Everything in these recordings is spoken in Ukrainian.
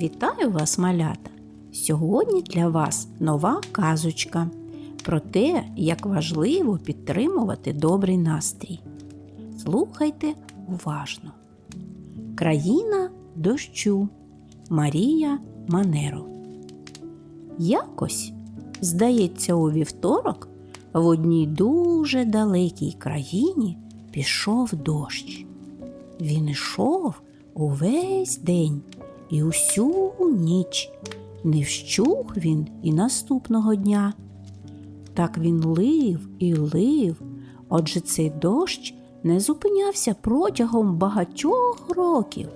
Вітаю вас, малята! Сьогодні для вас нова казочка про те, як важливо підтримувати добрий настрій. Слухайте уважно. Країна дощу Марія Манеро. Якось, здається, у вівторок в одній дуже далекій країні пішов дощ. Він ішов увесь день і усю ніч. Не вщух він і наступного дня. Так він лив і лив, отже цей дощ не зупинявся протягом багатьох років,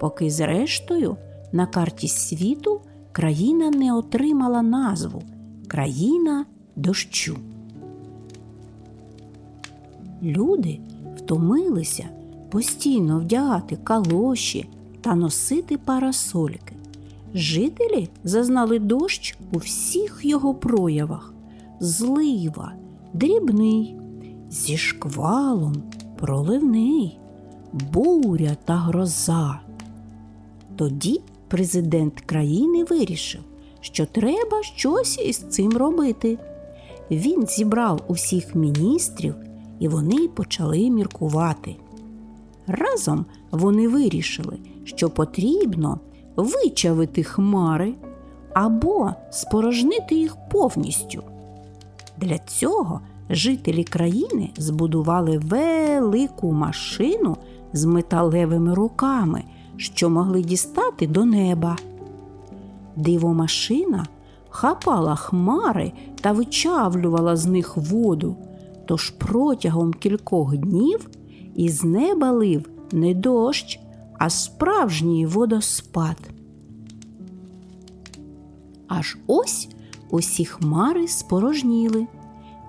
поки, зрештою, на карті світу країна не отримала назву Країна дощу. Люди втомилися постійно вдягати калоші та носити парасольки. Жителі зазнали дощ у всіх його проявах: злива, дрібний, зі шквалом, проливний, буря та гроза. Тоді президент країни вирішив, що треба щось із цим робити. Він зібрав усіх міністрів, і вони почали міркувати. Разом вони вирішили, що потрібно вичавити хмари або спорожнити їх повністю. Для цього жителі країни збудували велику машину з металевими руками, що могли дістати до неба. Дивомашина хапала хмари та вичавлювала з них воду, тож протягом кількох днів із неба лив не дощ, а справжній водоспад. Аж ось усі хмари спорожніли,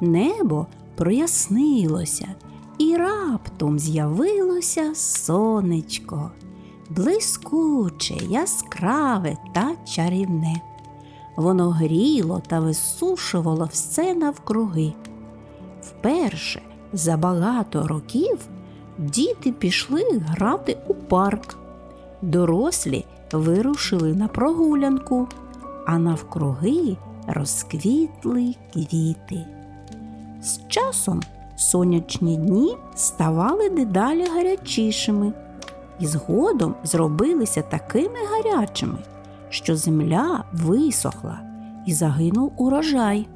небо прояснилося, і раптом з'явилося сонечко, блискуче, яскраве та чарівне. Воно гріло та висушувало все навкруги. Вперше за багато років діти пішли грати у парк. Дорослі вирушили на прогулянку, а навкруги розквітли квіти. З часом сонячні дні ставали дедалі гарячішими і згодом зробилися такими гарячими, що земля висохла і загинув урожай.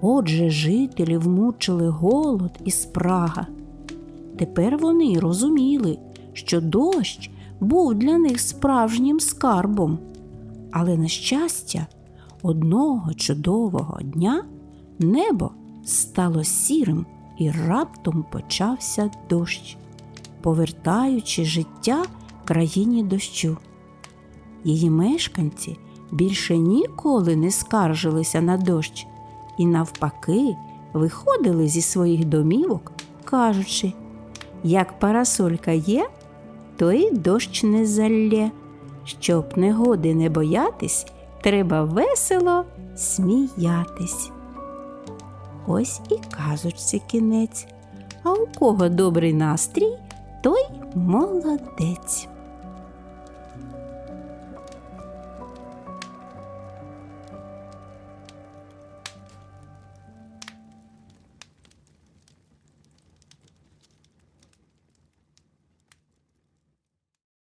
Отже, жителі вмучили голод і спрага. Тепер вони розуміли, що дощ був для них справжнім скарбом. Але, на щастя, одного чудового дня небо стало сірим і раптом почався дощ, повертаючи життя країні дощу. Її мешканці більше ніколи не скаржилися на дощ і, навпаки, виходили зі своїх домівок, кажучи, як парасолька є, то й дощ не залє. Щоб негоди не боятись, треба весело сміятись. Ось і казочці кінець. А у кого добрий настрій, той молодець.